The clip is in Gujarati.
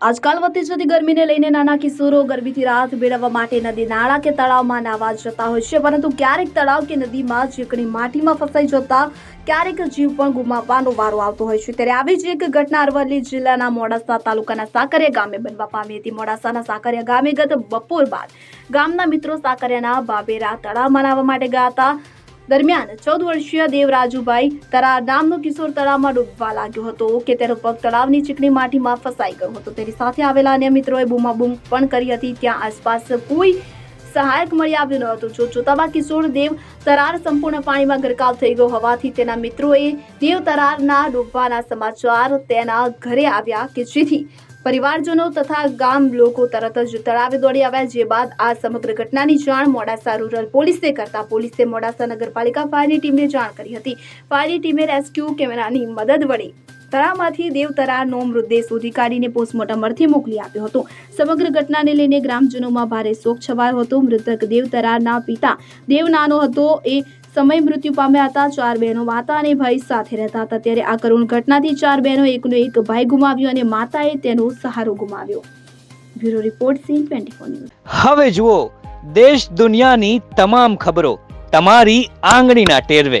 આજકાલ વધતી જતી ગરમીને લઈને નાના કિશોરો ગરમીથી રાહત મેળવવા માટે નદી, નાળા કે તળાવમાં નાવા જતા હોય છે. પરંતુ ક્યારેક તળાવ કે નદીમાં ચીકણી માટીમાં ફસાઈ જતા ક્યારેક જીવ પણ ગુમાવવાનો વારો આવતો હોય છે. ત્યારે આવી જ એક ઘટના અરવલ્લી જિલ્લાના મોડાસા તાલુકાના સાકરિયા ગામે બનવા પામી હતી. મોડાસાના સાકરિયા ગામે ગત બપોર બાદ ગામના મિત્રો સાકરિયાના બાબેરા તળાવમાં નાવા માટે ગયા હતા. દરમિયાન ચૌદ વર્ષીય દેવરાજુભાઈ તરાર નામનો કિશોર તળાવમાં ડૂબવા લાગ્યો હતો કે તેનો પગ તળાવની ચીકણી માટીમાં ફસાઈ ગયો હતો. તેની સાથે આવેલા અન્ય મિત્રોએ બૂમાબૂમ પણ કરી હતી. ત્યાં આસપાસ કોઈ સહાયક મળી આવ્યું ન હતું. જો જોતામાં કિશોર દેવ તરાર સંપૂર્ણ પાણીમાં ગરકાવ થઈ ગયો હોવાથી તેના મિત્રોએ દેવ તરારના ડૂબવાના સમાચાર તેના ઘરે આવ્યા કે જેથી પરિવારજનો તથા ગામ લોકો તરત જ તળાવે દોડી આવ્યા. જે બાદ આ સમગ્ર ઘટનાની જાણ મોડાસા રૂરલ પોલીસે કરતા પોલીસે મોડાસા નગરપાલિકા ફાયરની ટીમને જાણ કરી હતી. ફાયરની ટીમે રેસ્ક્યુ કેમેરાની મદદ વડે તળાવમાંથી દેવતરાનો મૃતદેહ શોધી કાઢીને પોસ્ટમોર્ટમ અર્થે મોકલી આપ્યો હતો. સમગ્ર ઘટનાને લઈને ગ્રામજનોમાં ભારે શોક છવાયો હતો. મૃતક દેવતરાના પિતા દેવ નાનો હતો. એ સમય મૃત્યુ પામ્યા હતા. ચાર બહેનો માતા અને ભાઈ સાથે રહેતા હતા. ત્યારે આ કરુણ ઘટનાથી ચાર બહેનો એકનો એક ભાઈ ગુમાવ્યો અને માતાએ તેનો સહારો ગુમાવ્યો. બ્યુરો રિપોર્ટ સીન ટ્વેન્ટી હવે જુઓ, દેશ દુનિયાની તમામ ખબરો તમારી આંગળીના ટેરવે.